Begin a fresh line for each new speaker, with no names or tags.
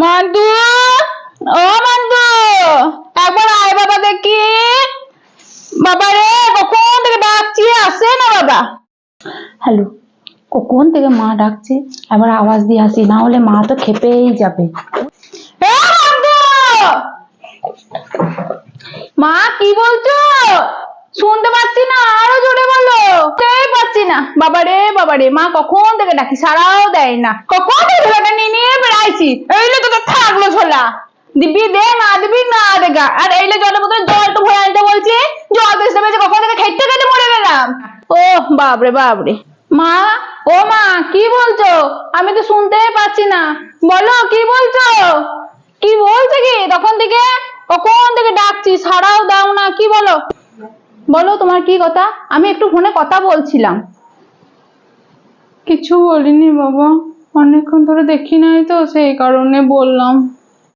Mantoux ও Mantoux একবার আয় বাবা দেখি। বাবা রে কখন থেকে ডাকছি? আসে না বাবা? হ্যালো কখন থেকে মা ডাকছে? এবার আওয়াজ দিয়ে আসি না হলে মা তো খেপেই যাবে। মা কি বলছো? শুনতে পাচ্ছি না আরও জোরে বলো। না? বাবা রে বাবা রে মা কখন থেকে ডাকি? সারাও দেয় না। কখন থেকে ঝোলাটা নিয়ে নিয়ে বেড়াইছি? এইলে তো থাকল ঝোলা। দিবি দে না দিবি না দেখা আর এইলে জলের বোতলে জল তো ভরে আনতে বলছি। জল তেষ্টা পেয়েছে কখন থেকে খেতে খেতে মরে গেলাম। ও বাপরে বাপরে। মা, ও মা, কি বলছো? আমি তো শুনতেই পাচ্ছি না। বলো, কি বলছো? কি বলছে কি? তখন থেকে কখন থেকে ডাকছি? সারাও দাও না, কি বলো? বলো তোমার কি কথা? আমি একটু ফোনে কথা বলছিলাম। কিছু বলিনি বাবা। অনেকক্ষণ ধরে দেখি নাই তো সেই কারণে বললাম।